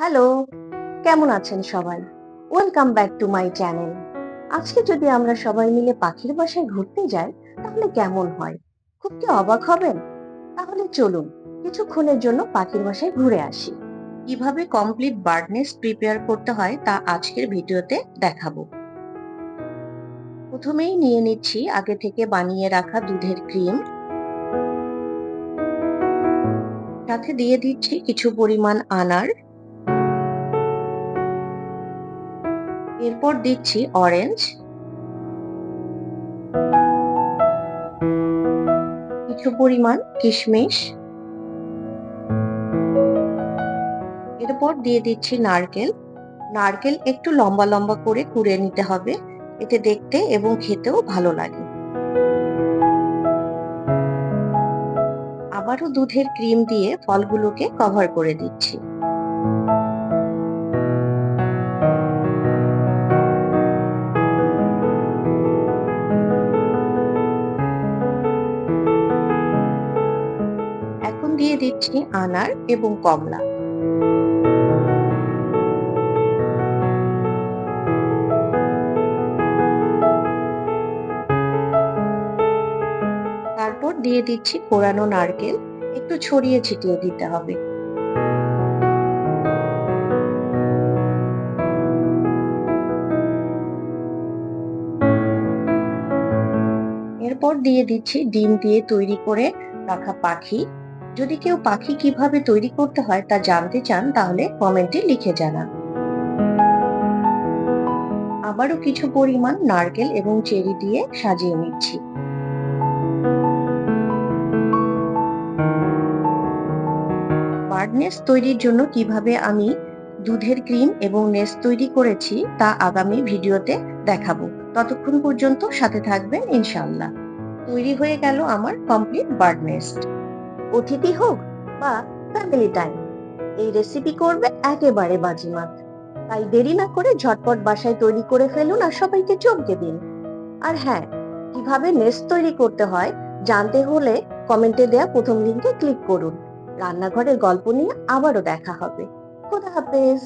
Hello, কেমন আছেন সবাই? Welcome back to my channel আজকে যদি আমরা সবাই মিলে পাখির বাসায় ঘুরতে যাই, তাহলে কেমন হয়? খুব কি অবাক হবেন? তাহলে চলুন, কিছুক্ষণের জন্য পাখির বাসায় ঘুরে আসি। কীভাবে কমপ্লিট বার্ডনেস প্রিপেয়ার করতে হয় তা আজকের ভিডিওতে দেখাবো। প্রথমেই নিয়ে নিচ্ছি আগে থেকে বানিয়ে রাখা দুধের ক্রিম। সাথে দিয়ে দিচ্ছি কিছু পরিমাণ আনার। এরপর দিচ্ছি অরেঞ্জ কিছু পরিমাণ কিশমিশ। এরপর দিয়ে দিচ্ছি নারকেল। নারকেল একটু লম্বা লম্বা করে কুড়ে নিতে হবে। এতে দেখতে এবং খেতেও ভালো লাগে। আবারও দুধের ক্রিম দিয়ে ফলগুলোকে কভার করে দিচ্ছি। দিয়ে দিচ্ছি আনার এবং কমলা। তারপর দিয়ে দিচ্ছি কোরানো নারকেল। একটু ছড়িয়ে ছিটিয়ে দিতে হবে। এরপর দিয়ে দিচ্ছি ডিম দিয়ে তৈরি করে রাখা পাখি। যদি কেউ পাখি কীভাবে তৈরি করতে হয় তা জানতে চান, তাহলে কমেন্টে লিখে জানান। আবারও কিছু পরিমাণ নারকেল এবং চেরি দিয়ে সাজিয়ে নিচ্ছি। বার্ড নেস্ট তৈরির জন্য কীভাবে আমি দুধের ক্রিম এবং নেস্ট তৈরি করেছি, তা আগামী ভিডিওতে দেখাবো। ততক্ষণ পর্যন্ত সাথে থাকবেন ইনশাল্লাহ তৈরি হয়ে গেল আমার কমপ্লিট বার্ড নেস্ট অতিথি হোক বা ফ্যামিলি টাইম এই রেসিপি করবে একেবারে বাজিমাত। তাই দেরি না করে ঝটপট বাসায় তৈরি করে ফেলুন আর সবাইকে চমকে দিন। আর হ্যাঁ কীভাবে নেস্ট তৈরি করতে হয় জানতে হলে কমেন্টে দেয়া প্রথম লিঙ্কে ক্লিক করুন। রান্নাঘরের গল্প নিয়ে আবারও দেখা হবে। খোদা হাফেজ।